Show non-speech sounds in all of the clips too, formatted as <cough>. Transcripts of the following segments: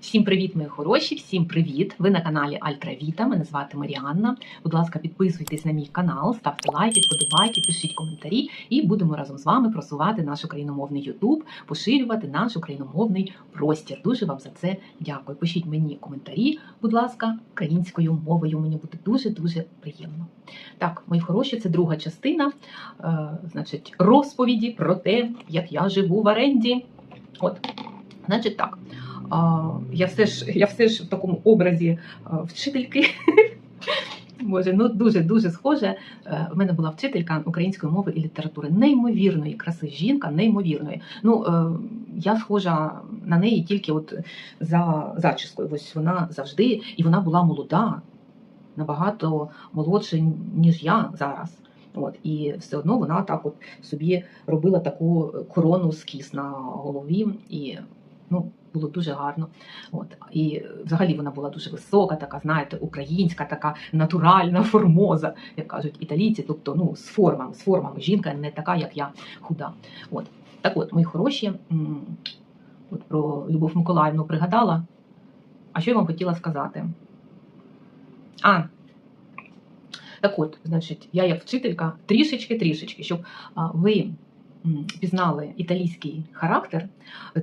Всім привіт, мої хороші! Всім привіт! Ви на каналі Альтравіта. Мене звати Маріанна. Будь ласка, підписуйтесь на мій канал, ставте лайки, вподобайки, пишіть коментарі, і будемо разом з вами просувати наш україномовний Ютуб, поширювати наш україномовний простір. Дуже вам за це дякую. Пишіть мені коментарі, будь ласка, українською мовою. Мені буде дуже дуже приємно. Так, мої хороші, це друга частина, е, значить, розповіді про те, як я живу в оренді. От, значить, так. Я все ж я все ж в такому образі вчительки. <laughs> Боже, ну дуже дуже схоже. Е, В мене була вчителька української мови і літератури, неймовірної краси жінка, неймовірної. Ну е, я схожа на неї тільки от за зачіскою. Ось вона завжди, і вона була молода, набагато молодша, ніж я зараз. От і все одно вона так от собі робила таку корону з кіс на голові, і ну було дуже гарно. От і взагалі вона була дуже висока, така, знаєте, українська, така натуральна формоза, як кажуть італійці. Тобто, ну з формами, з формами. Жінка не така, як я, худа. От так, от мої хороші, от про Любов Миколаївну пригадала. А що я вам хотіла сказати? А, так от, значить, я як вчителька трішечки-трішечки, щоб ви пізнали італійський характер,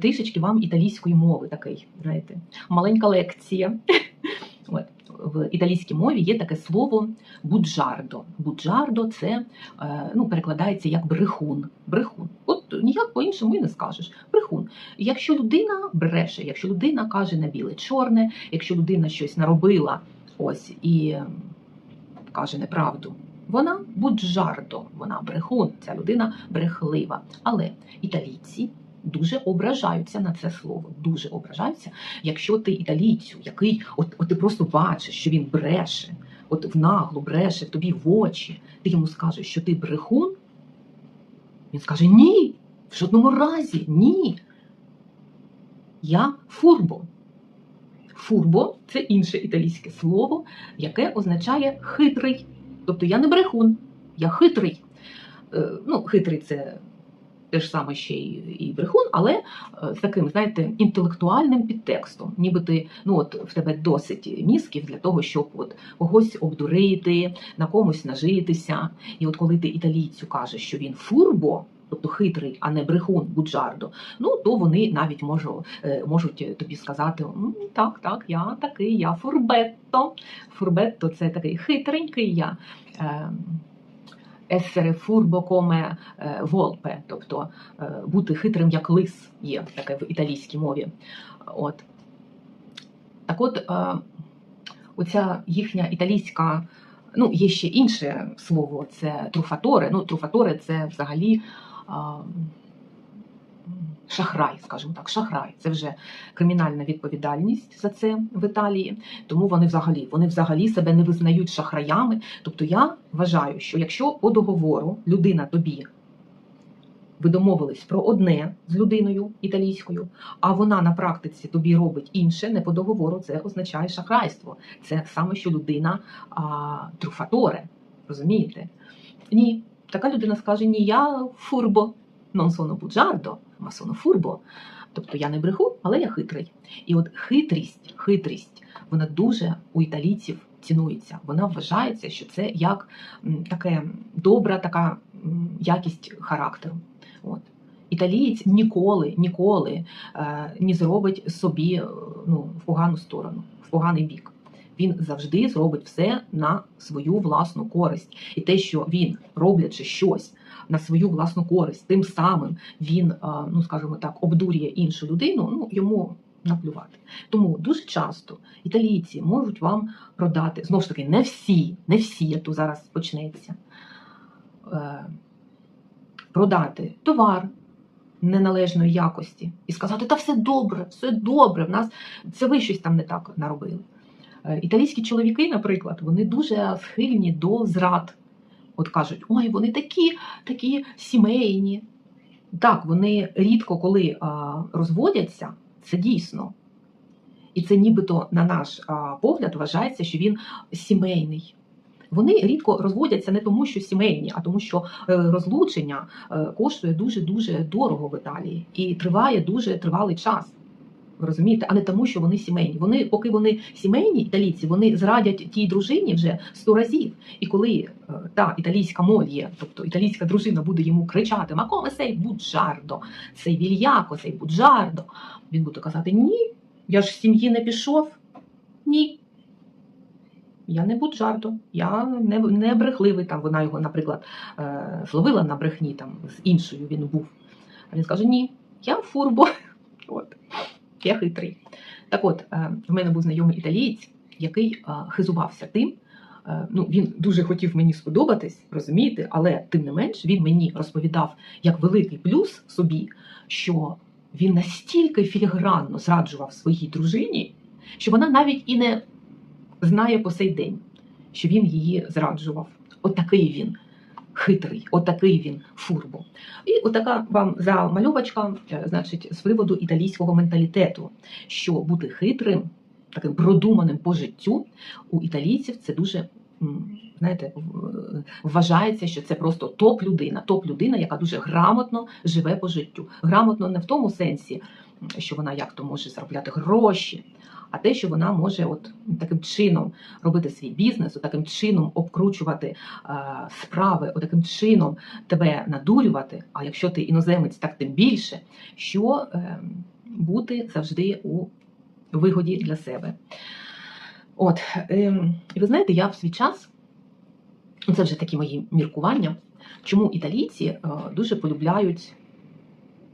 трішечки вам італійської мови такий, знаєте, маленька лекція. <laughs> От. В італійській мові є таке слово буджардо. Буджардо це е, ну, перекладається як брехун. Брехун. От ніяк по-іншому і не скажеш. Брехун. Якщо людина бреше, якщо людина каже на біле чорне, якщо людина щось наробила ось і каже неправду. Вона буджардо, вона брехун, ця людина брехлива. Але італійці дуже ображаються на це слово. Дуже ображаються, якщо ти італійцю, який от, от ти просто бачиш, що він бреше, от в наглу бреше тобі в очі, ти йому скажеш, що ти брехун. Він скаже: Ні, в жодному разі, ні. Я фурбо. Фурбо це інше італійське слово, яке означає хитрий. Тобто я не брехун, я хитрий. Е, Ну, хитрий це те ж саме ще і брехун, але е, з таким, знаєте, інтелектуальним підтекстом. Ніби ти, ну от в тебе досить мізків для того, щоб от когось обдурити, на комусь нажитися. І от коли ти італійцю кажеш, що він фурбо. Тобто хитрий, а не брехун, буджардо, ну то вони навіть можу, е, можуть тобі сказати: так, так, я такий, я фурбетто. Фурбетто це такий хитренький я. Ем, Essere furbo come е, тобто е, бути хитрим як лис є таке в італійській мові. От. Так от, е, оця їхня італійська, ну, є ще інше слово, це труфаторе. Ну, труфаторе це взагалі шахрай, скажімо так, шахрай. Це вже кримінальна відповідальність за це в Італії. Тому вони взагалі вони взагалі себе не визнають шахраями. Тобто я вважаю, що якщо по договору людина тобі ви домовились про одне з людиною італійською, а вона на практиці тобі робить інше, не по договору, це означає шахрайство. Це саме що людина а, труфаторе. Розумієте? Ні, така людина скаже: Ні, я фурбо, non sono bugiardo, ma sono furbo. Тобто я не бреху, але я хитрий. І от хитрість, хитрість, вона дуже у італійців цінується. Вона вважається, що це як таке добра така якість характеру. От. Італієць ніколи, ніколи е, не зробить собі е, ну, в погану сторону, в поганий бік. Він завжди зробить все на свою власну користь. І те, що він, роблячи щось на свою власну користь, тим самим він, е, ну скажімо так, обдурює іншу людину, ну йому наплювати. Тому дуже часто італійці можуть вам продати, знову ж таки, не всі, не всі, як то зараз почнеться, е, продати товар неналежної якості і сказати, та все добре, все добре, в нас це ви щось там не так наробили. Е, Італійські чоловіки, наприклад, вони дуже схильні до зрад. От кажуть, ой, вони такі, такі сімейні. Так, вони рідко коли розводяться, це дійсно. І це нібито, на наш погляд, вважається, що він сімейний. Вони рідко розводяться не тому, що сімейні, а тому, що е, розлучення е, коштує дуже дуже дорого в Італії і триває дуже тривалий час. Ви розумієте, а не тому, що вони сімейні. Вони, поки вони сімейні італійці, вони зрадять тій дружині вже сто разів. І коли е, та італійська моль, тобто італійська дружина буде йому кричати «Ма come sei буджардо, цей вільяко, цей буджардо, він буде казати Ні, я ж з сім'ї не пішов. Ні. Я не буджардо, я не, не брехливий. Там вона його, наприклад, е, зловила на брехні там з іншою він був. А він скаже: Ні, я фурбо. <laughs> От. Я хитрий. Так от, е, в мене був знайомий італієць, який е, хизувався тим. е, Ну, він дуже хотів мені сподобатись, розумієте, але тим не менш він мені розповідав як великий плюс собі, що він настільки філігранно зраджував своїй дружині, що вона навіть і не знає по сей день, що він її зраджував. Отакий він хитрий, отакий він фурбо. І отака вам замальовочка, е, значить, з приводу італійського менталітету, що бути хитрим, таким продуманим по життю у італійців це дуже. Знаєте, вважається, що це просто топ-людина, топ-людина, яка дуже грамотно живе по життю. Грамотно не в тому сенсі, що вона як то може заробляти гроші, а те, що вона може от таким чином робити свій бізнес, от таким чином обкручувати е, справи, от таким чином тебе надурювати. А якщо ти іноземець, так тим більше, що е, бути завжди у вигоді для себе. От, е, і ви знаєте, я в свій час, це вже такі мої міркування, чому італійці дуже полюбляють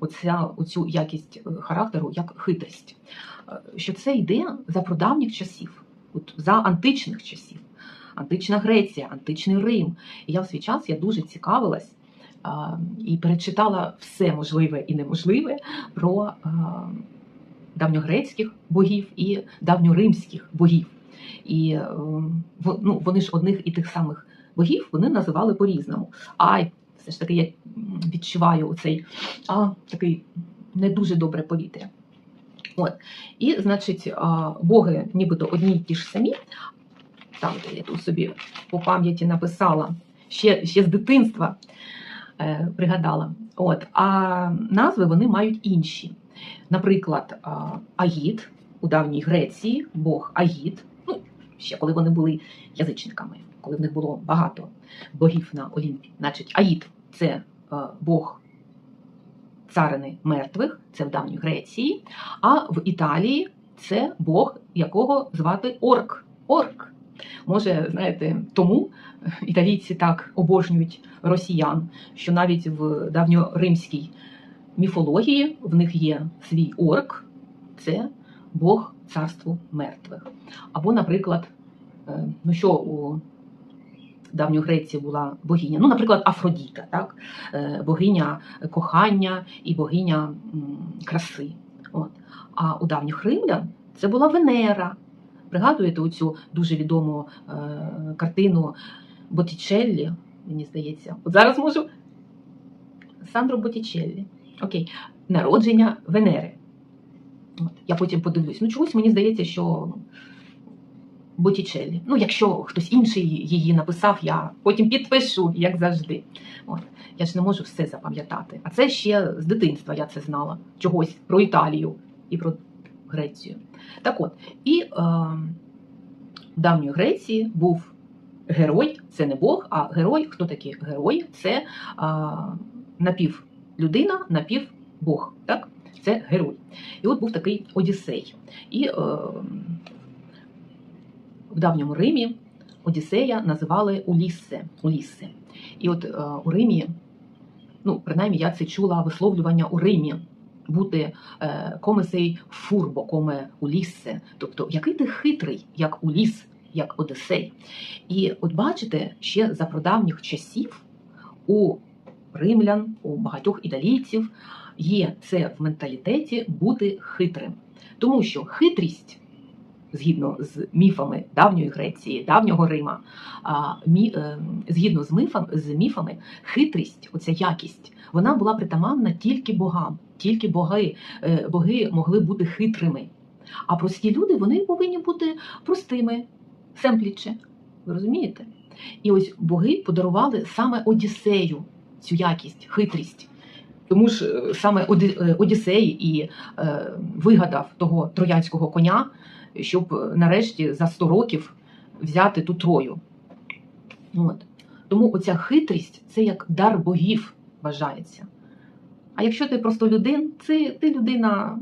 оця, оцю якість е, характеру як хитрість. Е, Що це йде за прадавніх часів, от за античних часів. Антична Греція, античний Рим. І я в свій час я дуже цікавилась і перечитала все можливе і неможливе про а, давньогрецьких богів і давньоримських богів. І е, ну, вони ж одних і тих самих богів вони називали по-різному. Ай, все ж таки я відчуваю оцей а, такий не дуже добре повітря. От. І, значить, боги нібито одні й ті ж самі. Там, де я тут собі по пам'яті написала ще, ще з дитинства е, пригадала. От. А назви вони мають інші. Наприклад, а, Аїд у давній Греції, Бог Аїд, ну, ще коли вони були язичниками, коли в них було багато богів на Олімпі. Значить, Аїд це е, Бог царини мертвих, це в давній Греції, а в Італії це Бог, якого звати Орк. Орк. Може, знаєте, тому італійці так обожнюють росіян, що навіть в давньоримській міфології в них є свій орк, це Бог царству мертвих. Або, наприклад, е, ну що у давньої Греції була богиня, ну, наприклад, Афродіта, так? Е, богиня кохання і богиня краси. От. А у давніх римлян це була Венера. Пригадуєте оцю дуже відому е, картину Боттічеллі, мені здається. От зараз можу. Сандро Боттічеллі. Окей, народження Венери. От. Я потім подивлюсь. Ну, чогось мені здається, що Боттічеллі. Ну, якщо хтось інший її написав, я потім підпишу, як завжди. От. Я ж не можу все запам'ятати. А це ще з дитинства я це знала. Чогось про Італію і про Грецію. Так от, і е, в давньої Греції був герой, це не Бог, а герой. Хто такий герой? Це е, напівлюдина, напівбог. Так? Це герой. І от був такий Одіссей. І е, в давньому Римі Одіссея називали Уліссе. Уліссе. І от е, у Римі, ну, принаймні я це чула висловлювання у Римі. Бути е, комесей фурбо, коме уліссе. Тобто, який ти хитрий, як уліс, як Одесей. І от бачите, ще за прадавніх часів у римлян, у багатьох італійців є це в менталітеті бути хитрим. Тому що хитрість, згідно з міфами давньої Греції, давнього Рима, мі, е, згідно з міфами, з міфами, хитрість, оця якість, вона була притаманна тільки богам, тільки боги, е, боги могли бути хитрими. А прості люди вони повинні бути простими, семпліче. Ви розумієте? І ось боги подарували саме Одіссею цю якість, хитрість. Тому ж е, саме Оді- Одіссей і вигадав того троянського коня, щоб е, нарешті за 100 років взяти ту трою. От. Тому оця хитрість це як дар богів вважається. А якщо ти просто людин, це ти людина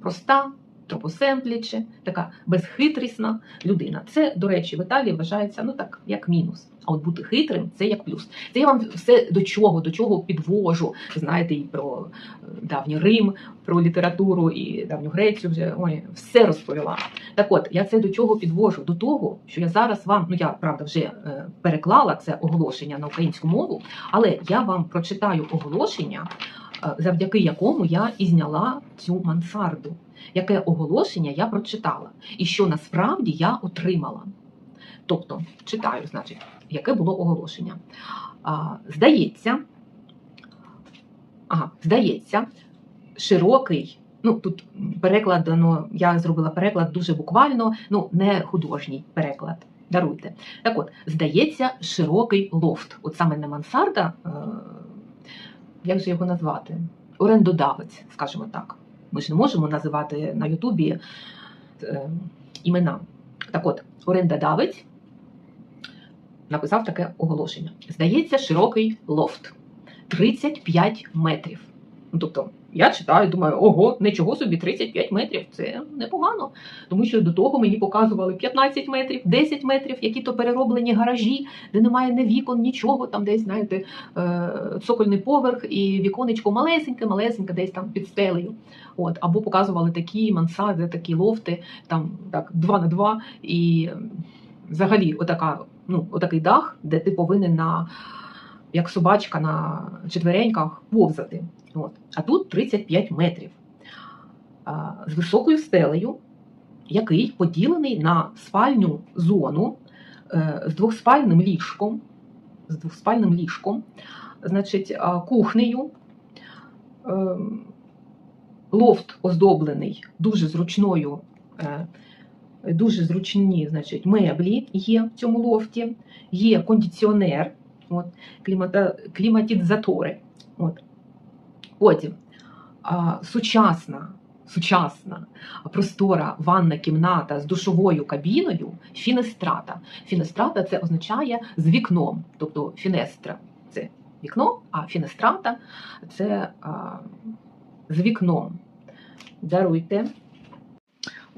проста, тропосемпляче, така безхитрісна людина. Це, до речі, в Італії вважається ну так, як мінус. А от бути хитрим це як плюс. Це я вам все до чого, до чого підвожу. Знаєте, і про е, давній Рим, про літературу і давню Грецію вже ой, все розповіла. Так от, я це до чого підвожу? До того, що я зараз вам, ну я правда вже е, переклала це оголошення на українську мову, але я вам прочитаю оголошення, е, завдяки якому я і зняла цю мансарду. Яке оголошення я прочитала, і що насправді я отримала. Тобто, читаю, значить, яке було оголошення. А, здається, ага, здається, широкий. Ну, тут перекладено, я зробила переклад дуже буквально, ну, не художній переклад. Даруйте. Так от, здається, широкий лофт. От саме не мансарда, е, як же його назвати? Орендодавець, скажімо так. Ми ж не можемо називати на Ютубі е, імена. Так от, орендодавець написав таке оголошення. Здається, широкий лофт 35 метрів. Ну, тобто, я читаю, думаю, ого, нічого собі, 35 метрів це непогано. Тому що до того мені показували 15 метрів, 10 метрів, які то перероблені гаражі, де немає ні вікон, нічого, там десь, знаєте, е, цокольний поверх і віконечко малесеньке, малесеньке, десь там під стелею. От, або показували такі мансарди, такі лофти, там так, 2 на 2, і ем, взагалі отака, ну, отакий дах, де ти повинен на як собачка на четвереньках повзати. От. А тут 35 метрів а, з високою стелею, який поділений на спальню зону е, з двохспальним ліжком, з двохспальним ліжком, значить, кухнею. Ем, Лофт оздоблений дуже зручною, е, дуже зручні значить, меблі є в цьому лофті, є кондиціонер, от, клімата, кліматизатори. От. Потім а, сучасна, сучасна простора ванна кімната з душовою кабіною фінестрата. Фінестрата це означає з вікном, тобто фінестра це вікно, а фінестрата це а, з вікном. Даруйте.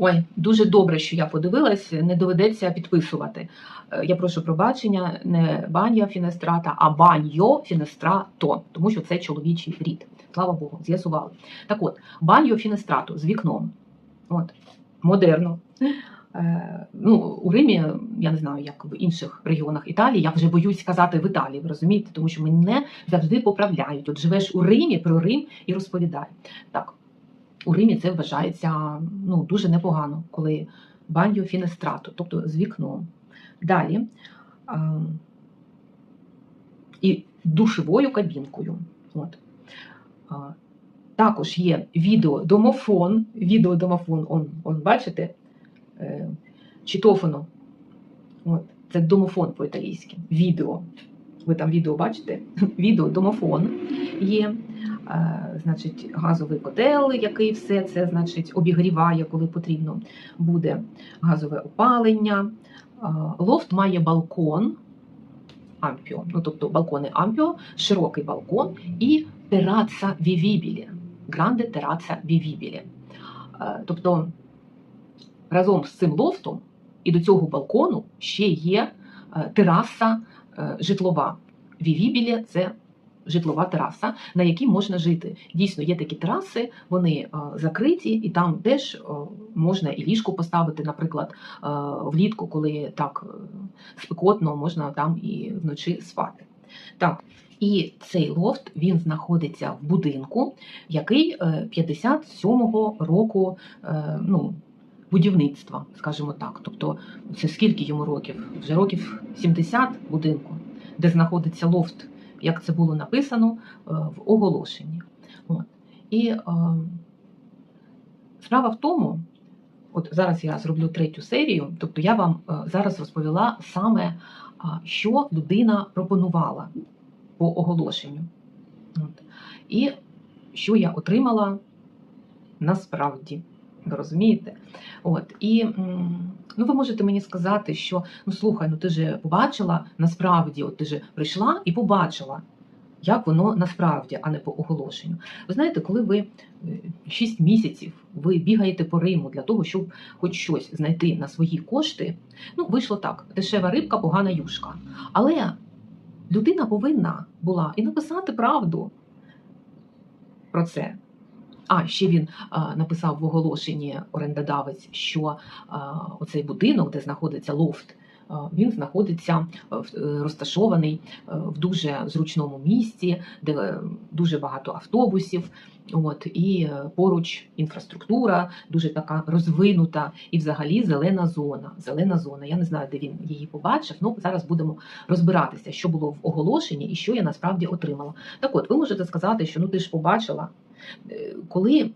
Ой, дуже добре, що я подивилась, не доведеться підписувати. Е, Я прошу пробачення, не баня фінестрата, а баньо фінестрато, тому що це чоловічий рід. Слава Богу, з'ясували. Так от, баньо фінестрато з вікном. От, модерно. Е, ну, у Римі, я не знаю, як в інших регіонах Італії, я вже боюсь сказати в Італії, ви розумієте, тому що мене завжди поправляють. От живеш у Римі, про Рим і розповідай. Так, у Римі це вважається ну, дуже непогано, коли баньо фінестрато, тобто з вікном. Далі і душевою кабінкою. От. Також є відеодомофон. Відеодомофон, он, он бачите? Е, читофоно. От. Це домофон по-італійськи. Відео. Ви там відео бачите? <laughs> Відеодомофон є. Е, значить, газовий котел, який все це значить, обігріває, коли потрібно буде газове опалення. Е, Лофт має балкон, ампіо, ну тобто балкони ампіо, широкий балкон і тераца вівібілі, гранде тераца вівібілі. Е, Тобто разом з цим лофтом і до цього балкону ще є тераса житлова. Вівібілі це житлова тераса, на якій можна жити. Дійсно, є такі тераси, вони е, закриті, і там теж е, можна і ліжко поставити, наприклад, е, влітку, коли так спекотно, можна там і вночі спати. Так. І цей лофт він знаходиться в будинку, який е, 57-го року ну, будівництва, скажімо так. Тобто, це скільки йому років? Вже років 70 будинку, де знаходиться лофт як це було написано е, в оголошенні. От. І е, справа в тому, от зараз я зроблю третю серію, тобто я вам е, зараз розповіла саме, е, що людина пропонувала по оголошенню. От. І що я отримала насправді. Ви розумієте? От і ну ви можете мені сказати, що ну слухай, ну ти же побачила насправді, от ти же прийшла і побачила, як воно насправді, а не по оголошенню. Ви знаєте, коли ви 6 місяців ви бігаєте по Риму для того, щоб хоч щось знайти на свої кошти, ну вийшло так: дешева рибка, погана юшка. Але людина повинна була і написати правду про це. А ще він написав в оголошенні орендодавець, що оцей будинок, де знаходиться лофт, він знаходиться в- е, розташований е, в дуже зручному місці, де е, дуже багато автобусів. От і е, поруч інфраструктура дуже така розвинута, і взагалі зелена зона. Зелена зона. Я не знаю, де він її побачив. Ну зараз будемо розбиратися, що було в оголошенні і що я насправді отримала. Так, от ви можете сказати, що ну ти ж побачила. Е, коли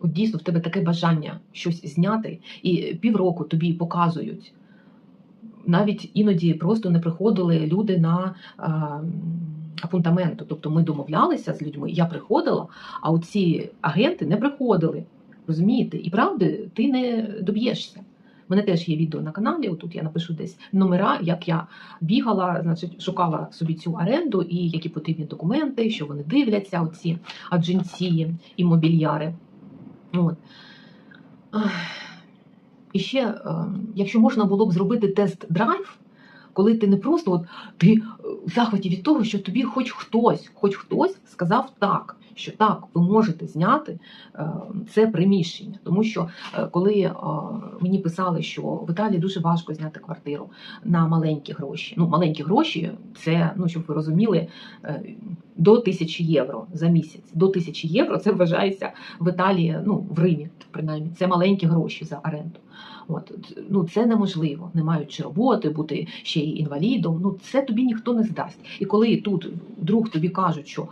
от дійсно в тебе таке бажання щось зняти, і півроку тобі показують, навіть іноді просто не приходили люди на апунтаменту. Тобто ми домовлялися з людьми, я приходила, а оці агенти не приходили. Розумієте? І правди ти не доб'єшся. У мене теж є відео на каналі. Отут я напишу десь номера, як я бігала, значить, шукала собі цю оренду і які потрібні документи, що вони дивляться, оці адженції і мобільяри. От. І ще, е, якщо можна було б зробити тест-драйв, коли ти не просто от, ти е, в захваті від того, що тобі хоч хтось, хоч хтось сказав так, що так, ви можете зняти е, це приміщення. Тому що е, коли мені писали, що в Італії дуже важко зняти квартиру на маленькі гроші. Ну, маленькі гроші це, ну щоб ви розуміли, до тисячі євро за місяць. До тисячі євро це вважається в Італії, ну в Римі, принаймні, це маленькі гроші за оренду. От ну це неможливо, не маючи роботи, бути ще й інвалідом. Ну це тобі ніхто не здасть. І коли тут вдруг тобі кажуть, що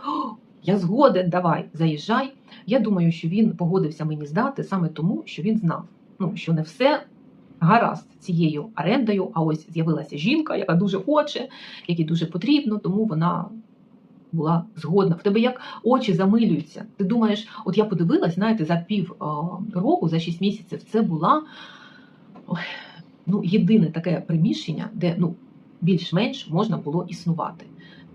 я згоден, давай, заїжджай. Я думаю, що він погодився мені здати саме тому, що він знав, ну що не все гаразд цією орендою. А ось з'явилася жінка, яка дуже хоче, якій дуже потрібно, тому вона. Була згодна. В тебе як очі замилюються. Ти думаєш, от я подивилась, знаєте, за пів року, за шість місяців, це була ну, єдине таке приміщення, де ну, більш-менш можна було існувати.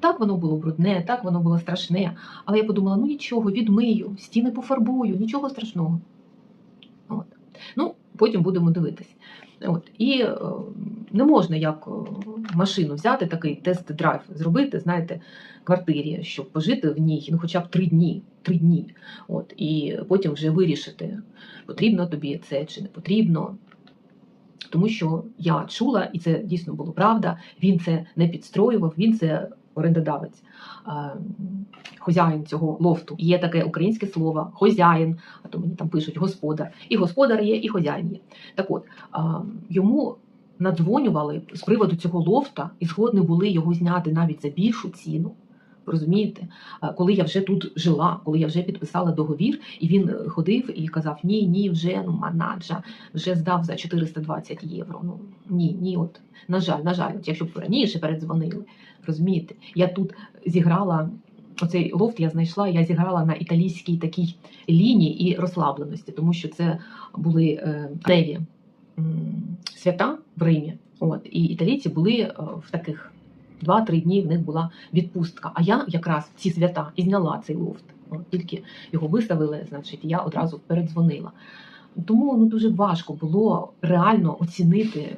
Так воно було брудне, так воно було страшне. Але я подумала: ну нічого, відмию, стіни пофарбую, нічого страшного. От. Ну, потім будемо дивитись. От. І е, не можна як е, машину взяти, такий тест-драйв зробити, знаєте, квартирі, щоб пожити в ній ну, хоча б три дні. Три дні. От. І потім вже вирішити, потрібно тобі це чи не потрібно. Тому що я чула, і це дійсно було правда. Він це не підстроював, він це орендодавець, хозяїн цього лофту. Є таке українське слово хозяїн, а то мені там пишуть господар. І господар є, і хозяїн є. Так от йому надзвонювали з приводу цього лофта і згодні були його зняти навіть за більшу ціну. Розумієте, Е, коли я вже тут жила, коли я вже підписала договір, і він е, ходив і казав: Ні, ні, вже ну манаджа, вже здав за 420 євро. Ну ні, ні, от на жаль, на жаль, от якщо б раніше передзвонили, розумієте, я тут зіграла. Оцей лофт я знайшла, я зіграла на італійській такій лінії і розслабленості, тому що це були е, неві свята в Римі. От і італійці були в таких два-три дні в них була відпустка. А я якраз ці свята і зняла цей лофт. От, тільки його виставили, значить, я одразу передзвонила. Тому ну дуже важко було реально оцінити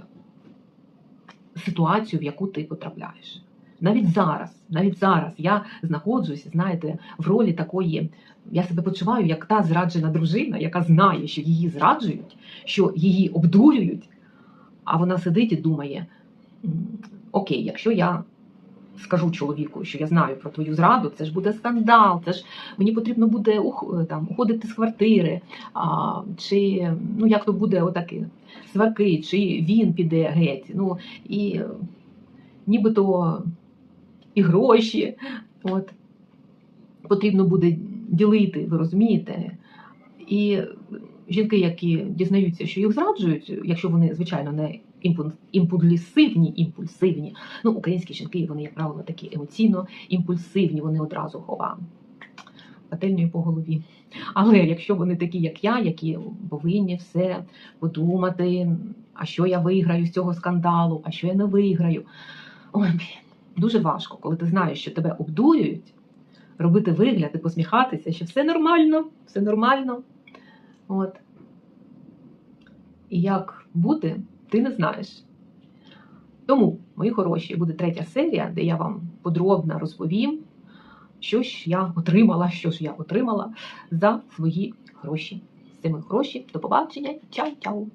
ситуацію, в яку ти потрапляєш. Навіть зараз, навіть зараз я знаходжусь, знаєте, в ролі такої. Я себе почуваю як та зраджена дружина, яка знає, що її зраджують, що її обдурюють, а вона сидить і думає: окей, якщо я скажу чоловіку, що я знаю про твою зраду, це ж буде скандал, це ж мені потрібно буде там уходити з квартири, а, чи ну як то буде отакі сварки, чи він піде геть. Ну і е, нібито і гроші. От потрібно буде ділити, ви розумієте? І жінки, які дізнаються, що їх зраджують, якщо вони, звичайно, не імпульсивні, імпульсивні. Ну, українські жінки, вони, як правило, такі емоційно імпульсивні, вони одразу хова. пательнею по голові. Але якщо вони такі, як я, які повинні все подумати, а що я виграю з цього скандалу, а що я не виграю. Ой, дуже важко, коли ти знаєш, що тебе обдурюють, робити вигляд і посміхатися, що все нормально, все нормально. От. І як бути, ти не знаєш. Тому, мої хороші, буде третя серія, де я вам подробно розповім, що ж я отримала, що ж я отримала за свої гроші. З цими гроші. До побачення. Чао-чао!